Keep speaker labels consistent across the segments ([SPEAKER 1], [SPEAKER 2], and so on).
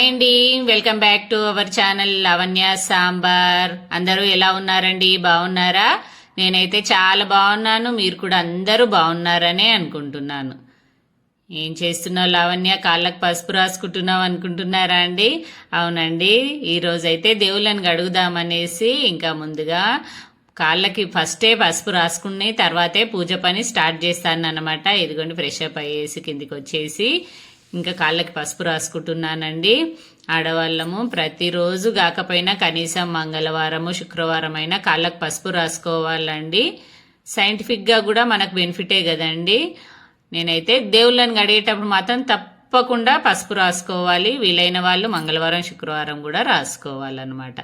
[SPEAKER 1] Hi అండి welcome back to our channel Lavanya Sambar అందరూ ఎలా ఉన్నారండి? బాగున్నారా? నేనైతే చాలా బాగున్నాను. మీరు కూడా అందరూ బాగున్నారనే అనుకుంటున్నాను. ఏం చేస్తున్నావు లావణ్య? కాళ్ళకు పసుపు రాసుకుంటున్నావు అనుకుంటున్నారా అండి? అవునండి. ఈరోజైతే దేవుళ్ళని గడుగుదామనేసి ఇంకా ముందుగా కాళ్ళకి ఫస్టే పసుపు రాసుకుని తర్వాతే పూజ పని స్టార్ట్ చేస్తాను అనమాట ఇదిగోండి ఫ్రెష్ అప్ అయ్యేసి కిందికి వచ్చేసి ఇంకా కాళ్ళకి పసుపు రాసుకుంటున్నానండి. ఆడవాళ్ళము ప్రతిరోజు కాకపోయినా కనీసం మంగళవారము శుక్రవారం అయినా పసుపు రాసుకోవాలండి. సైంటిఫిక్గా కూడా మనకు బెనిఫిటే కదండి. నేనైతే దేవుళ్ళని గడిగేటప్పుడు మాత్రం తప్పకుండా పసుపు రాసుకోవాలి. వీలైన వాళ్ళు మంగళవారం శుక్రవారం కూడా రాసుకోవాలన్నమాట.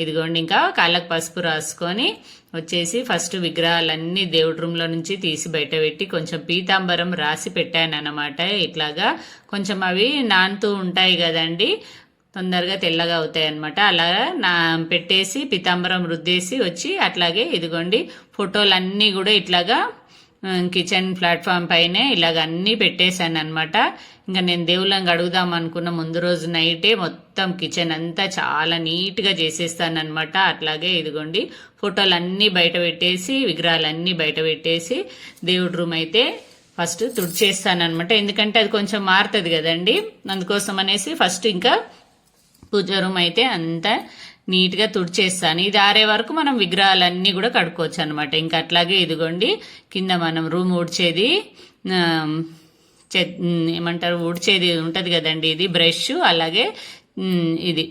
[SPEAKER 1] ఇదిగోండి ఇంకా కాళ్ళకు పసుపు రాసుకొని వచ్చేసి ఫస్ట్ విగ్రహాలన్నీ దేవుడి రూమ్లో నుంచి తీసి బయట పెట్టి కొంచెం పీతాంబరం రాసి పెట్టాను అనమాట ఇట్లాగా కొంచెం అవి నానుతూ ఉంటాయి కదండి. తొందరగా తెల్లగా అవుతాయి అనమాట అలా నా పెట్టేసి పీతాంబరం రుద్దేసి వచ్చి అట్లాగే ఇదిగోండి ఫోటోలన్నీ కూడా ఇట్లాగా కిచెన్ ప్లాట్ఫామ్ పైనే ఇలాగ అన్నీ పెట్టేశాను అనమాట ఇంకా నేను దేవుళ్ళని అడుగుదాం అనుకున్న ముందు రోజు నైటే మొత్తం కిచెన్ అంతా చాలా నీట్గా చేసేస్తాను అనమాట అట్లాగే ఇదిగోండి ఫోటోలు అన్నీ బయట పెట్టేసి విగ్రహాలన్నీ బయట పెట్టేసి దేవుడి రూమ్ అయితే ఫస్ట్ తుడిచేస్తానమాట ఎందుకంటే అది కొంచెం మారుతుంది కదండి. అందుకోసం అనేసి ఫస్ట్ ఇంకా పూజ రూమ్ అయితే అంతా నీట్గా తుడిచేస్తాను ఇది ఆరే వరకు మనం విగ్రహాలన్నీ కూడా కడుక్కోవచ్చు అనమాట ఇంకా అట్లాగే ఇదిగోండి కింద మనం రూమ్ ఊడ్చేది ఏమంటారు ఊడ్చేది ఉంటుంది కదండి ఇది బ్రష్ అలాగే ఇది.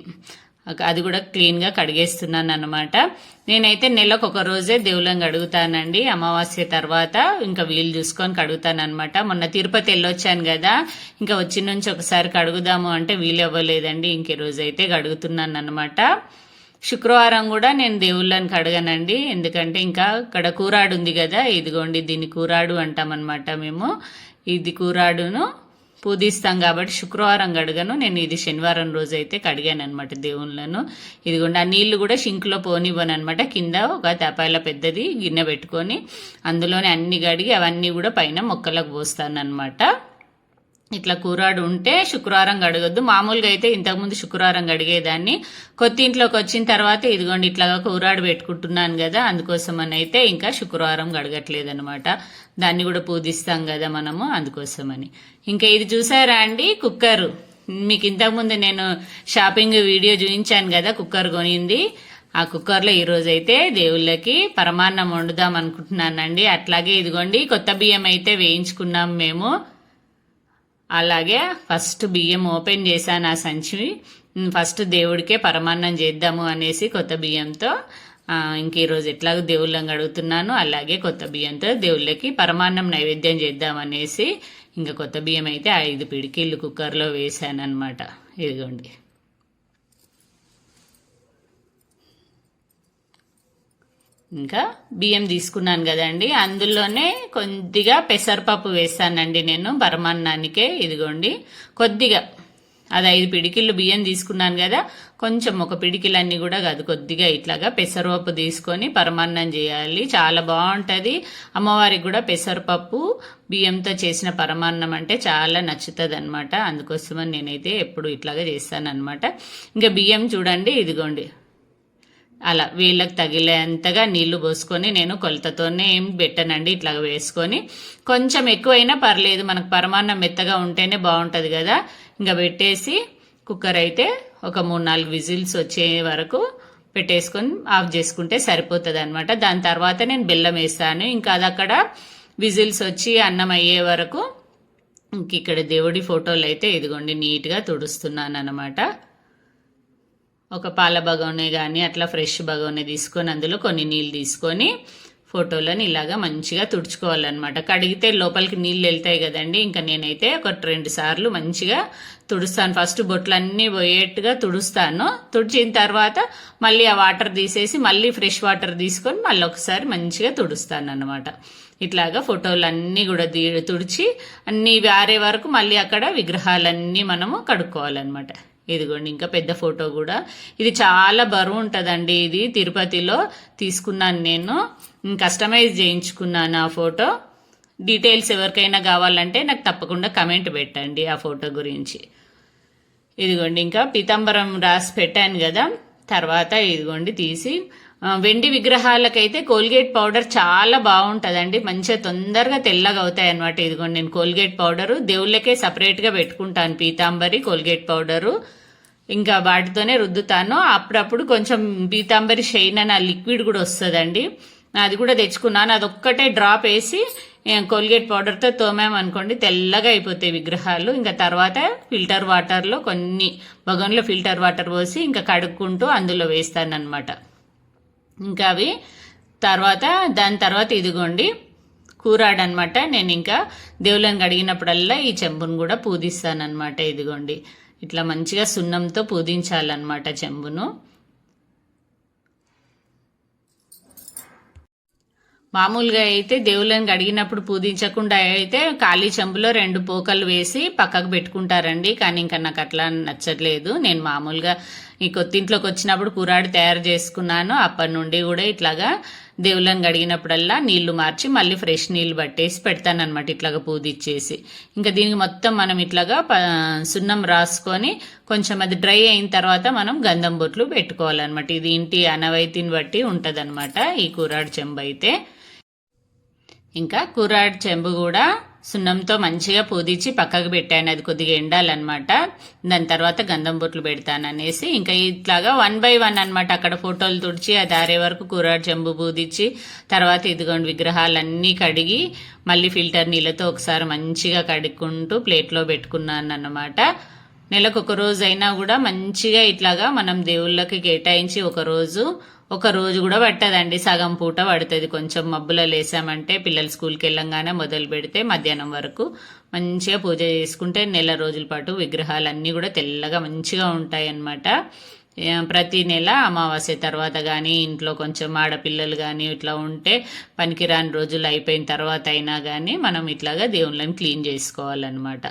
[SPEAKER 1] అది కూడా క్లీన్గా కడిగేస్తున్నాను అనమాట నేనైతే నెలకు ఒక రోజే దేవుళ్ళని కడుగుతానండి. అమావాస్య తర్వాత ఇంకా వీలు చూసుకొని కడుగుతాను అనమాట మొన్న తిరుపతి వెళ్ళొచ్చాను కదా ఇంకా వచ్చి నుంచి ఒకసారి కడుగుదాము అంటే వీలు అవ్వలేదండి. ఇంకే రోజు అయితే కడుగుతున్నాను అనమాట శుక్రవారం కూడా నేను దేవుళ్ళని కడగనండి. ఎందుకంటే ఇంకా అక్కడ కూరాడు ఉంది కదా ఇదిగోండి దీన్ని కూరాడు అంటామన్నమాట మేము. ఇది కూరాడును పూజిస్తాం కాబట్టి శుక్రవారం కడగను. నేను ఇది శనివారం రోజు అయితే కడిగాను అనమాట దేవుళ్ళను. ఇదిగోండి ఆ నీళ్ళు కూడా షింక్లో పోనివ్వను అనమాట కింద ఒక తపాయిల పెద్దది గిన్నె పెట్టుకొని అందులోనే అన్ని కడిగి అవన్నీ కూడా పైన మొక్కలకు పోస్తాను అనమాట ఇట్లా కూరాడు ఉంటే శుక్రవారం కడగొద్దు మామూలుగా అయితే ఇంతకుముందు శుక్రవారం కడిగేదాన్ని కొత్త ఇంట్లోకి వచ్చిన తర్వాత ఇదిగోండి ఇట్లాగా కూరాడు పెట్టుకుంటున్నాను కదా అందుకోసమని అయితే ఇంకా శుక్రవారం గడగట్లేదు అనమాట దాన్ని కూడా పూజిస్తాం కదా మనము అందుకోసమని. ఇంకా ఇది చూసారా అండి? కుక్కర్. మీకు ఇంతకుముందు నేను షాపింగ్ వీడియో చూపించాను కదా కుక్కర్ కొనింది. ఆ కుక్కర్లో ఈరోజు అయితే దేవుళ్ళకి పరమాన్నం వండుదాం అనుకుంటున్నానండి. అట్లాగే ఇదిగోండి కొత్త బియ్యం అయితే వేయించుకున్నాం మేము. అలాగే ఫస్ట్ బియ్యం ఓపెన్ చేశాను ఆ సంచి ఫస్ట్ దేవుడికే పరమాన్నం చేద్దాము అనేసి కొత్త బియ్యంతో ఇంక ఈరోజు ఎట్లాగో దేవుళ్ళని అడుగుతున్నాను. అలాగే కొత్త బియ్యంతో దేవుళ్ళకి పరమాన్నం నైవేద్యం చేద్దామనేసి ఇంకా కొత్త బియ్యం అయితే ఐదు పిడికిళ్ళు కుక్కర్లో వేసాను అనమాట ఇదిగోండి. ఇంకా బియ్యం తీసుకున్నాను కదండి. అందులోనే కొద్దిగా పెసరపప్పు వేస్తానండి నేను పరమాన్నానికే ఇదిగోండి. కొద్దిగా అది ఐదు పిడికిళ్ళు బియ్యం తీసుకున్నాను కదా కొంచెం ఒక పిడికిలన్నీ కూడా కాదు కొద్దిగా ఇట్లాగా పెసరపప్పు తీసుకొని పరమాన్నం చేయాలి. చాలా బాగుంటుంది. అమ్మవారికి కూడా పెసరపప్పు బియ్యంతో చేసిన పరమాన్నం అంటే చాలా నచ్చుతుంది అనమాట అందుకోసమని నేనైతే ఎప్పుడు ఇట్లాగా చేస్తాను అనమాట ఇంకా బియ్యం చూడండి ఇదిగోండి. అలా వీళ్ళకి తగిలేంతగా నీళ్ళు పోసుకొని నేను కొలతతోనే ఏం పెట్టనండి ఇట్లా వేసుకొని. కొంచెం ఎక్కువైనా పర్లేదు మనకు పరమాన్నం మెత్తగా ఉంటేనే బాగుంటుంది కదా. ఇంకా పెట్టేసి కుక్కర్ అయితే ఒక మూడు నాలుగు విజిల్స్ వచ్చే వరకు పెట్టేసుకొని ఆఫ్ చేసుకుంటే సరిపోతుంది అనమాట దాని తర్వాత నేను బెల్లం వేస్తాను. ఇంకా అది అక్కడ విజిల్స్ వచ్చి అన్నం అయ్యే వరకు ఇంక ఇక్కడ దేవుడి ఫోటోలు అయితే ఇదిగోండి నీట్గా తుడుస్తున్నాను అనమాట ఒక పాల బగోనే కానీ అట్లా ఫ్రెష్ బగోనే తీసుకొని అందులో కొన్ని నీళ్ళు తీసుకొని ఫోటోలను ఇలాగా మంచిగా తుడుచుకోవాలన్నమాట. కడిగితే లోపలికి నీళ్ళు వెళ్తాయి కదండి. ఇంకా నేనైతే ఒక రెండు సార్లు మంచిగా తుడుస్తాను. ఫస్ట్ బొట్లన్నీ పోయేట్టుగా తుడుస్తాను. తుడిచిన తర్వాత మళ్ళీ ఆ వాటర్ తీసేసి మళ్ళీ ఫ్రెష్ వాటర్ తీసుకొని మళ్ళీ ఒకసారి మంచిగా తుడుస్తాను అనమాట ఇట్లాగా ఫోటోలు అన్నీ కూడా తుడిచి అన్నీ ఆరే వరకు మళ్ళీ అక్కడ విగ్రహాలన్నీ మనము కడుక్కోవాలన్నమాట. ఇదిగోండి ఇంకా పెద్ద ఫోటో కూడా. ఇది చాలా బరువు ఉంటుందండి ఇది. తిరుపతిలో తీసుకున్నాను నేను. కస్టమైజ్ చేయించుకున్నాను ఆ ఫోటో. డీటెయిల్స్ ఎవరికైనా కావాలంటే నాకు తప్పకుండా కమెంట్ పెట్టండి ఆ ఫోటో గురించి. ఇదిగోండి ఇంకా పీతాంబరం రాసి పెట్టాను కదా. తర్వాత ఇదిగోండి తీసి వెండి విగ్రహాలకైతే కోల్గేట్ పౌడర్ చాలా బాగుంటుందండి. మంచిగా తొందరగా తెల్లగా అవుతాయి అనమాట ఇదిగోండి నేను కోల్గేట్ పౌడరు. దేవుళ్ళకే సపరేట్గా పెట్టుకుంటాను పీతాంబరి కోల్గేట్ పౌడరు. ఇంకా వాటితోనే రుద్దుతాను. అప్పుడప్పుడు కొంచెం పీతాంబరి షైన్ అని ఆ లిక్విడ్ కూడా వస్తుందండి. అది కూడా తెచ్చుకున్నాను. అదొక్కటే డ్రాప్ వేసి కోల్గేట్ పౌడర్తో తోమామనుకోండి తెల్లగా అయిపోతాయి విగ్రహాలు. ఇంకా తర్వాత ఫిల్టర్ వాటర్లో కొన్ని బగన్లో ఫిల్టర్ వాటర్ పోసి ఇంకా కడుక్కుంటూ అందులో వేస్తాను అనమాట ఇంకా అవి తర్వాత దాని తర్వాత ఇదిగోండి కూరాడనమాట. నేను ఇంకా దేవుళ్ళని కడిగినప్పుడల్లా ఈ చెంబును కూడా పూజిస్తానన్నమాట ఇదిగోండి. ఇట్లా మంచిగా సున్నంతో పూజించాలన్నమాట చెంబును. మామూలుగా అయితే దేవుళ్ళని కడిగినప్పుడు పూజించకుండా అయితే ఖాళీ చెంబులో రెండు పోకలు వేసి పక్కకు పెట్టుకుంటారండి. కానీ ఇంకా నాకు అట్లా నచ్చట్లేదు. నేను మామూలుగా ఈ కొత్తింట్లోకి వచ్చినప్పుడు కూరాడు తయారు చేసుకున్నాను. అప్పటి నుండి కూడా ఇట్లాగా దేవుళ్ళని కడిగినప్పుడల్లా నీళ్ళు మార్చి మళ్ళీ ఫ్రెష్ నీళ్ళు పట్టేసి పెడతానమాట ఇట్లాగా పూజిచ్చేసి. ఇంకా దీనికి మొత్తం మనం ఇట్లాగా ప- సున్నం రాసుకొని కొంచెం అది డ్రై అయిన తర్వాత మనం గంధం బొట్లు పెట్టుకోవాలన్నమాట. ఇది ఇంటి అనవైతిని బట్టి ఉంటదన్నమాట ఈ కూరాడు చెంబు అయితే. ఇంకా కూరాడు చెంబు కూడా సున్నంతో మంచిగా పూదించి పక్కకు పెట్టాను. అది కొద్దిగా ఎండాలన్నమాట. దాని తర్వాత గంధం బొట్లు పెడతాను అనేసి ఇంకా ఇట్లాగా వన్ బై వన్ అనమాట అక్కడ ఫోటోలు తుడిచి అది ఆరే వరకు కూరాడు చెంబు పూదించి తర్వాత ఇదిగోండి విగ్రహాలన్నీ కడిగి మళ్ళీ ఫిల్టర్ నీళ్ళతో ఒకసారి మంచిగా కడుక్కుంటూ ప్లేట్లో పెట్టుకున్నాను అన్నమాట. నెలకు ఒక రోజు అయినా కూడా మంచిగా ఇట్లాగా మనం దేవుళ్ళకి కేటాయించి ఒక రోజు ఒక రోజు కూడా పట్టదండి. సగం పూట పడుతుంది. కొంచెం మబ్బులో లేసామంటే పిల్లలు స్కూల్కి వెళ్ళంగానే మొదలు పెడితే మధ్యాహ్నం వరకు మంచిగా పూజ చేసుకుంటే నెల రోజుల పాటు విగ్రహాలన్నీ కూడా తెల్లగా మంచిగా ఉంటాయి అన్నమాట ప్రతి నెల అమావాస్య తర్వాత కానీ ఇంట్లో కొంచెం ఆడపిల్లలు కానీ ఇట్లా ఉంటే పనికిరాని రోజులు అయిపోయిన తర్వాత అయినా కానీ మనం ఇట్లాగా దేవుళ్ళని క్లీన్ చేసుకోవాలన్నమాట.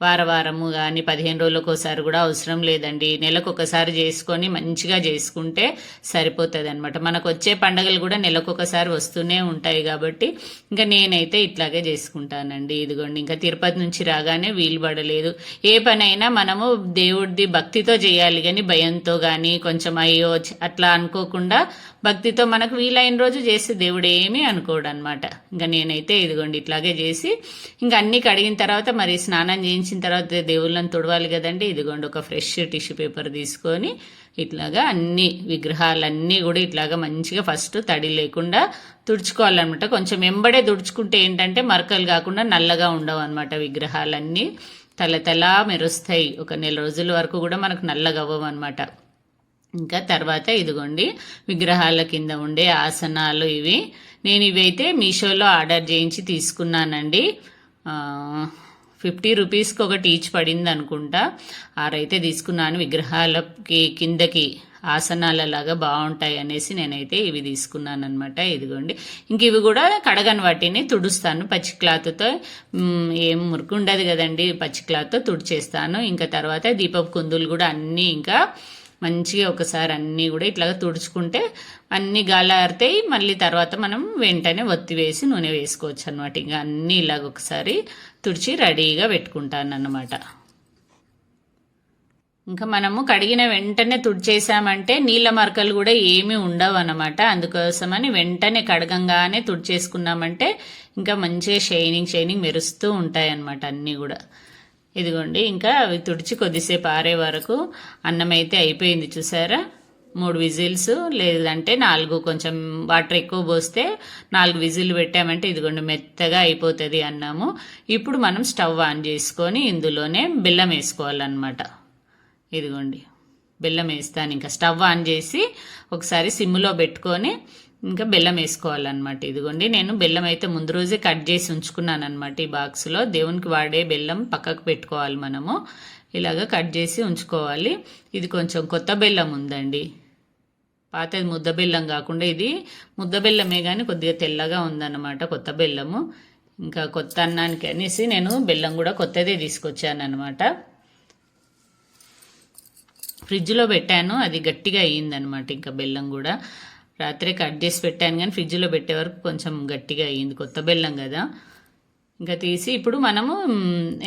[SPEAKER 1] వారవారము కానీ పదిహేను రోజులకోసారి కూడా అవసరం లేదండి. నెలకు ఒకసారి చేసుకొని మంచిగా చేసుకుంటే సరిపోతుంది అనమాట మనకు వచ్చే పండగలు కూడా నెలకు ఒకసారి వస్తూనే ఉంటాయి కాబట్టి ఇంకా నేనైతే ఇట్లాగే చేసుకుంటానండి. ఇదిగోండి ఇంకా తిరుపతి నుంచి రాగానే వీలు పడలేదు. ఏ పనైనా మనము దేవుడిది భక్తితో చేయాలి కానీ భయంతో కానీ కొంచెం అయ్యో అట్లా అనుకోకుండా భక్తితో మనకు వీలైన రోజు చేసి దేవుడు ఏమీ అనుకోడు అనమాట ఇంకా నేనైతే ఇదిగోండి ఇట్లాగే చేసి ఇంకా అన్ని కడిగిన తర్వాత మరి స్నానం చేయించి చేయించిన తర్వాత దేవుళ్ళని తుడవాలి కదండి. ఇదిగోండి ఒక ఫ్రెష్ టిష్యూ పేపర్ తీసుకొని ఇట్లాగా అన్ని విగ్రహాలన్నీ కూడా ఇట్లాగా మంచిగా ఫస్ట్ తడి లేకుండా తుడుచుకోవాలన్నమాట. కొంచెం ఎంబడే తుడుచుకుంటే ఏంటంటే మరకలు కాకుండా నల్లగా ఉండవు అనమాట విగ్రహాలన్నీ తలతలా మెరుస్తాయి. ఒక నెల రోజుల వరకు కూడా మనకు నల్లగా అవ్వవు అనమాట ఇంకా తర్వాత ఇదిగోండి విగ్రహాల కింద ఉండే ఆసనాలు ఇవి. నేను ఇవైతే మీషోలో ఆర్డర్ చేయించి తీసుకున్నానండి. ఫిఫ్టీ రూపీస్కి ఒకటి ఈచ్ పడింది అనుకుంటా ఆరైతే తీసుకున్నాను. విగ్రహాలకి కిందకి ఆసనాలలాగా బాగుంటాయి అనేసి నేనైతే ఇవి తీసుకున్నాను అనమాట ఇదిగోండి. ఇంక ఇవి కూడా కడగని వాటిని తుడుస్తాను పచ్చి క్లాత్తో. ఏం మురికి ఉండదు కదండి పచ్చి క్లాత్తో తుడిచేస్తాను. ఇంకా తర్వాత దీపపు కుందులు కూడా అన్నీ ఇంకా మంచిగా ఒకసారి అన్నీ కూడా ఇట్లాగా తుడుచుకుంటే అన్నీ గాలారితాయి. మళ్ళీ తర్వాత మనం వెంటనే ఒత్తి వేసి నూనె వేసుకోవచ్చు అనమాట ఇంకా అన్నీ ఇలాగ ఒకసారి తుడిచి రెడీగా పెట్టుకుంటాను అన్నమాట ఇంకా మనము కడిగిన వెంటనే తుడిచేసామంటే నీళ్ళ మరకలు కూడా ఏమీ ఉండవు అనమాట అందుకోసమని వెంటనే కడగంగానే తుడిచేసుకున్నామంటే ఇంకా మంచిగా షైనింగ్ షైనింగ్ మెరుస్తూ ఉంటాయి అన్నమాట అన్నీ కూడా. ఇదిగోండి ఇంకా అవి తుడిచి కొద్దిసేపు ఆరే వరకు అన్నం అయితే అయిపోయింది చూసారా? మూడు విజిల్స్ లేదంటే నాలుగు కొంచెం వాటర్ ఎక్కువ పోస్తే నాలుగు విజిల్ పెట్టామంటే ఇదిగోండి మెత్తగా అయిపోతుంది అన్నాము. ఇప్పుడు మనం స్టవ్ ఆన్ చేసుకొని ఇందులోనే బెల్లం వేసుకోవాలన్నమాట. ఇదిగోండి బెల్లం వేస్తాను. ఇంకా స్టవ్ ఆన్ చేసి ఒకసారి సిమ్లో పెట్టుకొని ఇంకా బెల్లం వేసుకోవాలన్నమాట. ఇదిగోండి నేను బెల్లం అయితే ముందు రోజే కట్ చేసి ఉంచుకున్నాను అనమాట ఈ బాక్స్లో. దేవునికి వాడే బెల్లం పక్కకు పెట్టుకోవాలి మనము. ఇలాగ కట్ చేసి ఉంచుకోవాలి. ఇది కొంచెం కొత్త బెల్లం ఉందండి. పాతది ముద్ద బెల్లం కాకుండా ఇది ముద్ద బెల్లమే కానీ కొద్దిగా తెల్లగా ఉందన్నమాట కొత్త బెల్లము. ఇంకా కొత్త అన్నానికి అనేసి నేను బెల్లం కూడా కొత్తదే తీసుకొచ్చాను అనమాట ఫ్రిడ్జ్లో పెట్టాను అది గట్టిగా అయ్యిందనమాట ఇంకా బెల్లం కూడా. రాత్రే కట్ చేసి పెట్టాను కానీ ఫ్రిడ్జ్లో పెట్టే వరకు కొంచెం గట్టిగా అయ్యింది కొత్త బెల్లం కదా. ఇంకా తీసి ఇప్పుడు మనము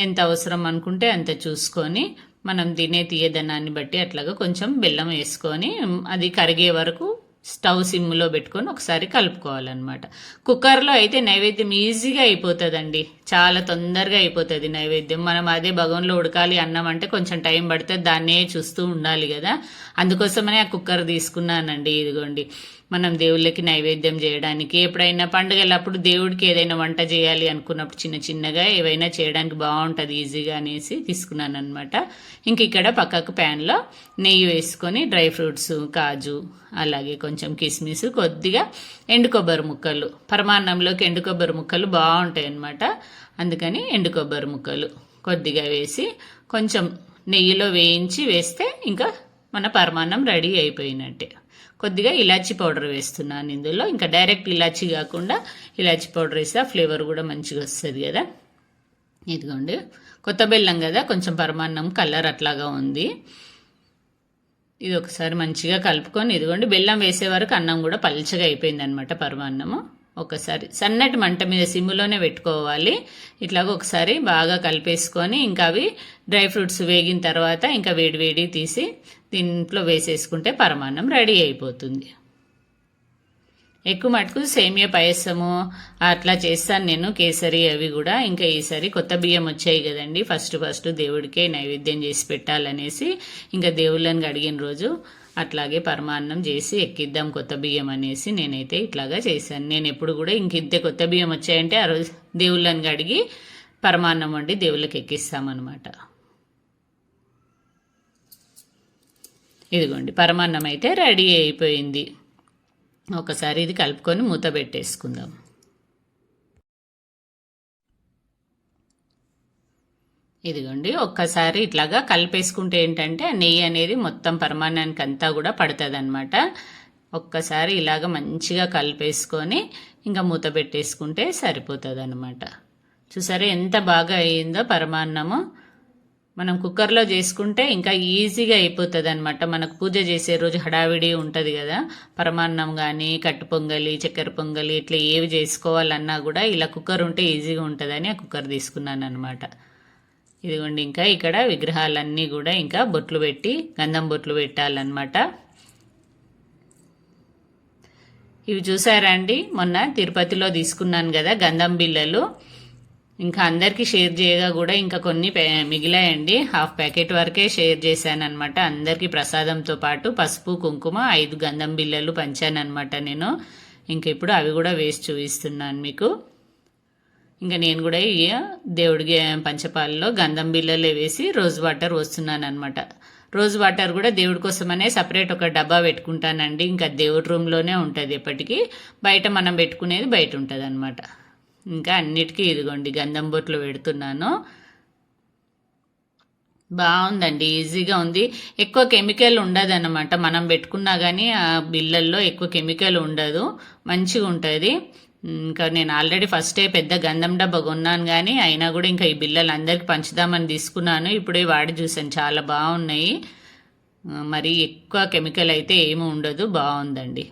[SPEAKER 1] ఎంత అవసరం అనుకుంటే అంత చూసుకొని మనం తినే తీయదనాన్ని బట్టి అట్లాగా కొంచెం బెల్లం వేసుకొని అది కరిగే వరకు స్టవ్ సిమ్లో పెట్టుకొని ఒకసారి కలుపుకోవాలన్నమాట. కుక్కర్లో అయితే నైవేద్యం ఈజీగా అయిపోతుందండి. చాలా తొందరగా అయిపోతుంది నైవేద్యం. మనం అదే భగవంలో ఉడకాలి అన్నం అంటే కొంచెం టైం పడుతుంది దాన్నే చూస్తూ ఉండాలి కదా. అందుకోసమనే ఆ కుక్కర్ తీసుకున్నానండి ఇదిగోండి. మనం దేవుళ్ళకి నైవేద్యం చేయడానికి ఎప్పుడైనా పండుగలప్పుడు దేవుడికి ఏదైనా వంట చేయాలి అనుకున్నప్పుడు చిన్న చిన్నగా ఏవైనా చేయడానికి బాగుంటుంది ఈజీగా అనేసి తీసుకున్నాను అనమాట ఇంక ఇక్కడ పక్కకు ప్యాన్లో నెయ్యి వేసుకొని డ్రై ఫ్రూట్స్ కాజు అలాగే కొంచెం కిస్మిస్ కొద్దిగా ఎండు కొబ్బరి ముక్కలు. పరమాన్నంలోకి ఎండు కొబ్బరి ముక్కలు బాగుంటాయి అనమాట అందుకని ఎండు కొబ్బరి ముక్కలు కొద్దిగా వేసి కొంచెం నెయ్యిలో వేయించి వేస్తే ఇంకా మన పరమాన్నం రెడీ అయిపోయినట్టే. కొద్దిగా ఇలాచీ పౌడర్ వేస్తున్నాను ఇందులో. ఇంకా డైరెక్ట్ ఇలాచీ కాకుండా ఇలాచీ పౌడర్ వేస్తే ఆ ఫ్లేవర్ కూడా మంచిగా వస్తుంది కదా. ఇదిగోండి. కొత్త బెల్లం కదా కొంచెం పరమాన్నం కలర్ అట్లాగా ఉంది. ఇది ఒకసారి మంచిగా కలుపుకొని ఇదిగోండి బెల్లం వేసే వరకు అన్నం కూడా పల్చగా అయిపోయింది అనమాట పరమాన్నము. ఒకసారి సన్నటి మంట మీద సిమ్ములోనే పెట్టుకోవాలి. ఇట్లాగ ఒకసారి బాగా కలిపేసుకొని ఇంకా అవి డ్రై ఫ్రూట్స్ వేగిన తర్వాత ఇంకా వేడి వేడి తీసి దీంట్లో వేసేసుకుంటే పరమాన్నం రెడీ అయిపోతుంది. ఎక్కువ మటుకు సేమియా పాయసము అట్లా చేస్తాను నేను కేసరి అవి కూడా. ఇంకా ఈసారి కొత్త బియ్యం వచ్చాయి కదండి. ఫస్ట్ ఫస్ట్ దేవుడికే నైవేద్యం చేసి పెట్టాలనేసి ఇంకా దేవుళ్ళని అడిగిన రోజు అట్లాగే పరమాన్నం చేసి ఎక్కిద్దాం కొత్త బియ్యం అనేసి నేనైతే ఇట్లాగా చేశాను. నేను ఎప్పుడు కూడా ఇంక ఇంతే కొత్త బియ్యం వచ్చాయంటే ఆ రోజు దేవుళ్ళని అడిగి పరమాన్నం వండి దేవుళ్ళకి ఎక్కిస్తామన్నమాట. ఇదిగోండి పరమాన్నం అయితే రెడీ అయిపోయింది. ఒకసారి ఇది కలుపుకొని మూత పెట్టేసుకుందాం. ఇదిగోండి ఒక్కసారి ఇట్లాగా కలిపేసుకుంటే ఏంటంటే నెయ్యి అనేది మొత్తం పరమాన్నానికి అంతా కూడా పడుతుంది అనమాట ఒక్కసారి ఇలాగ మంచిగా కలిపేసుకొని ఇంకా మూత పెట్టేసుకుంటే సరిపోతుంది అనమాట చూసారా ఎంత బాగా అయ్యిందో పరమాన్నము? మనం కుక్కర్లో చేసుకుంటే ఇంకా ఈజీగా అయిపోతుంది అనమాట మనకు పూజ చేసే రోజు హడావిడి ఉంటుంది కదా. పరమాన్నం కానీ కట్టు పొంగలి చక్కెర పొంగలి ఇట్లా ఏవి చేసుకోవాలన్నా కూడా ఇలా కుక్కర్ ఉంటే ఈజీగా ఉంటుందని ఆ కుక్కర్ తీసుకున్నాను అనమాట ఇదిగోండి ఇంకా ఇక్కడ విగ్రహాలన్నీ కూడా ఇంకా బొట్లు పెట్టి గంధం బొట్లు పెట్టాలన్నమాట. ఇవి చూసారా అండి? మొన్న తిరుపతిలో తీసుకున్నాను కదా గంధం బిళ్ళలు. ఇంకా అందరికీ షేర్ చేయగా కూడా ఇంకా కొన్ని పే- మిగిలాయండి. హాఫ్ ప్యాకెట్ వరకే షేర్ చేశాను అనమాట అందరికీ ప్రసాదంతో పాటు పసుపు కుంకుమ ఐదు గంధం బిళ్ళలు పంచానమాట నేను. ఇంక ఇప్పుడు అవి కూడా వేసి చూపిస్తున్నాను మీకు. ఇంకా నేను కూడా ఈ దేవుడికి పంచపాలలో గంధం బిళ్ళలే వేసి రోజ్ వాటర్ వస్తున్నాను అనమాట రోజ్ వాటర్ కూడా దేవుడి కోసమనే సపరేట్ ఒక డబ్బా పెట్టుకుంటానండి. ఇంకా దేవుడి రూమ్లోనే ఉంటుంది ఎప్పటికీ. బయట మనం పెట్టుకునేది బయట ఉంటుంది అనమాట ఇంకా అన్నిటికీ ఇదిగోండి గంధం బొట్లు పెడుతున్నాను. బాగుందండి ఈజీగా ఉంది. ఎక్కువ కెమికల్ ఉండదన్నమాట. మనం పెట్టుకున్నా కానీ ఆ బిళ్ళల్లో ఎక్కువ కెమికల్ ఉండదు. మంచిగా ఉంటుంది. ఇంకా నేను ఆల్రెడీ ఫస్టే పెద్ద గంధం డబ్బా కొన్నాను కానీ అయినా కూడా ఇంకా ఈ బిళ్ళలు అందరికి పంచుదామని తీసుకున్నాను. ఇప్పుడే వాడి చూసాను చాలా బాగున్నాయి. మరి ఎక్కువ కెమికల్ అయితే ఏమి ఉండదు బాగుందండి.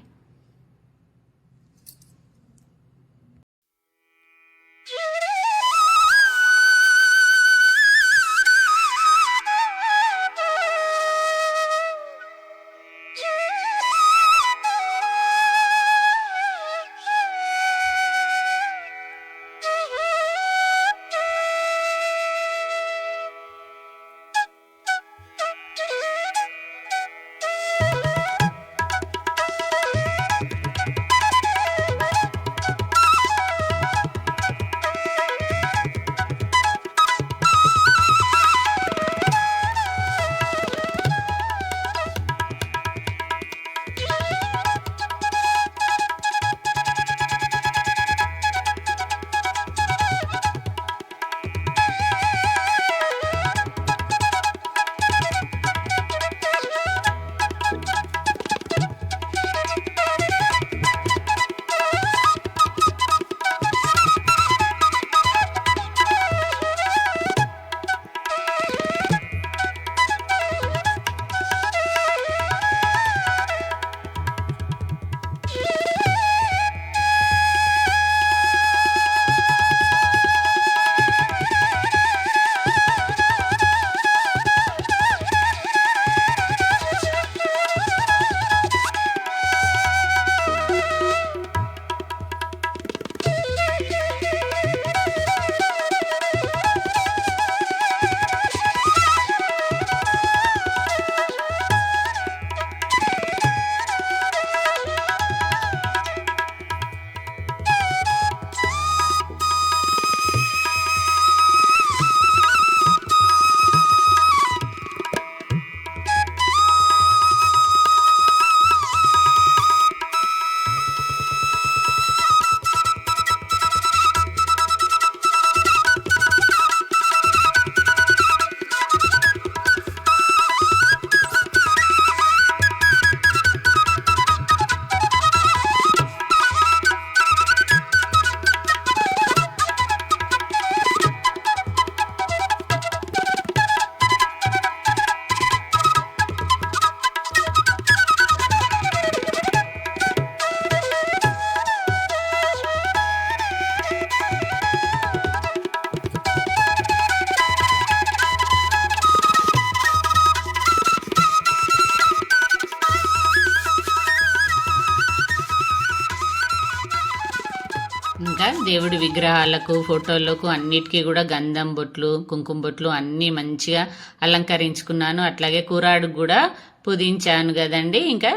[SPEAKER 1] దేవుడి విగ్రహాలకు ఫోటోలకు అన్నిటికీ కూడా గంధం బొట్లు కుంకుమ బొట్లు అన్నీ మంచిగా అలంకరించుకున్నాను. అట్లాగే కూరాడుకు కూడా పుదించాను కదండి. ఇంకా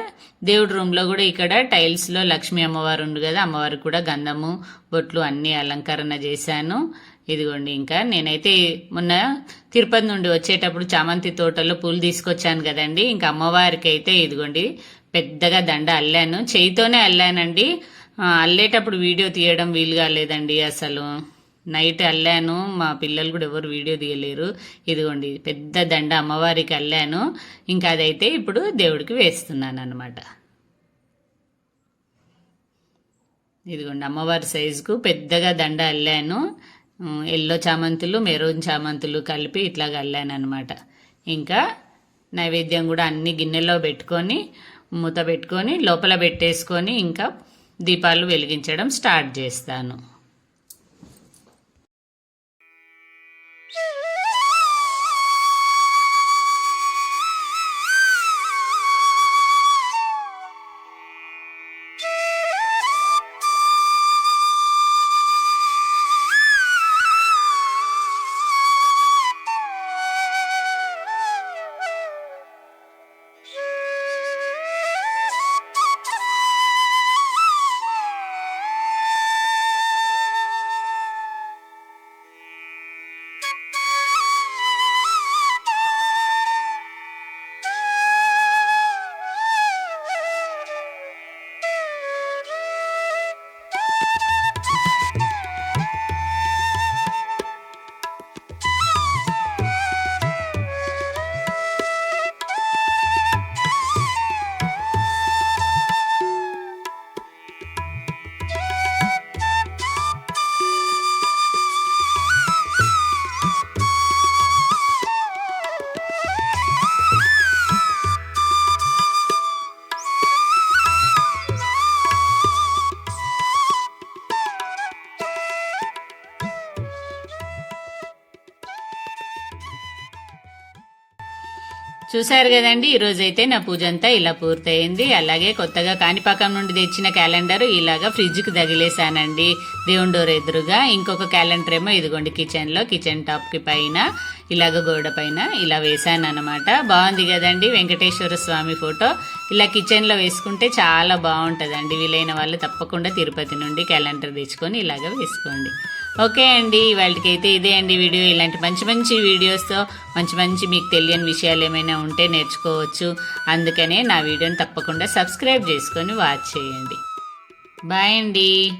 [SPEAKER 1] దేవుడి రూమ్లో కూడా ఇక్కడ టైల్స్లో లక్ష్మీ అమ్మవారు ఉంది కదా అమ్మవారికి కూడా గంధము బొట్లు అన్నీ అలంకరణ చేశాను. ఇదిగోండి ఇంకా నేనైతే మొన్న తిరుపతి నుండి వచ్చేటప్పుడు చామంతి తోటలో పూలు తీసుకొచ్చాను కదండి. ఇంకా అమ్మవారికి అయితే ఇదిగోండి పెద్దగా దండ అల్లాను. చేయితోనే అల్లానండి. అల్లేటప్పుడు వీడియో తీయడం వీలు కాలేదండి అసలు. నైట్ అల్లాను మా పిల్లలు కూడా ఎవరు వీడియో తీయలేరు. ఇదిగోండి పెద్ద దండ అమ్మవారికి అల్లాను. ఇంకా అదైతే ఇప్పుడు దేవుడికి వేస్తున్నాను అనమాట ఇదిగోండి అమ్మవారి సైజుకు పెద్దగా దండ అల్లాను. ఎల్లో చామంతులు మెరూన్ చామంతులు కలిపి ఇట్లాగ అల్లాను అనమాట ఇంకా నైవేద్యం కూడా అన్ని గిన్నెలో పెట్టుకొని మూత పెట్టుకొని లోపల పెట్టేసుకొని ఇంకా దీపాలు వెలిగించడం స్టార్ట్ చేస్తాను. చూశారు కదండి ఈరోజైతే నా పూజ అంతా ఇలా పూర్తయింది. అలాగే కొత్తగా కాణిపాకం నుండి తెచ్చిన క్యాలెండర్ ఇలాగా ఫ్రిడ్జ్కి తగిలేసానండి దేవుని డోర్ ఎదురుగా ఇంకొక క్యాలెండర్ ఏమో ఇదిగోండి కిచెన్లో కిచెన్ టాప్కి పైన ఇలాగ గోడ పైన ఇలా వేసాను అనమాట బాగుంది కదండి వెంకటేశ్వర స్వామి ఫోటో. ఇలా కిచెన్లో వేసుకుంటే చాలా బాగుంటుందండి. వీలైన వాళ్ళు తప్పకుండా తిరుపతి నుండి క్యాలెండర్ తెచ్చుకొని ఇలాగ వేసుకోండి. ఓకే అండి వాళ్ళకైతే ఇదే అండి వీడియో. ఇలాంటి మంచి మంచి వీడియోస్తో మంచి మంచి మీకు తెలియని విషయాలు ఏమైనా ఉంటే నేర్చుకోవచ్చు. అందుకనే నా వీడియోని తప్పకుండా సబ్స్క్రైబ్ చేసుకొని వాచ్ చేయండి. బాయ్ అండి.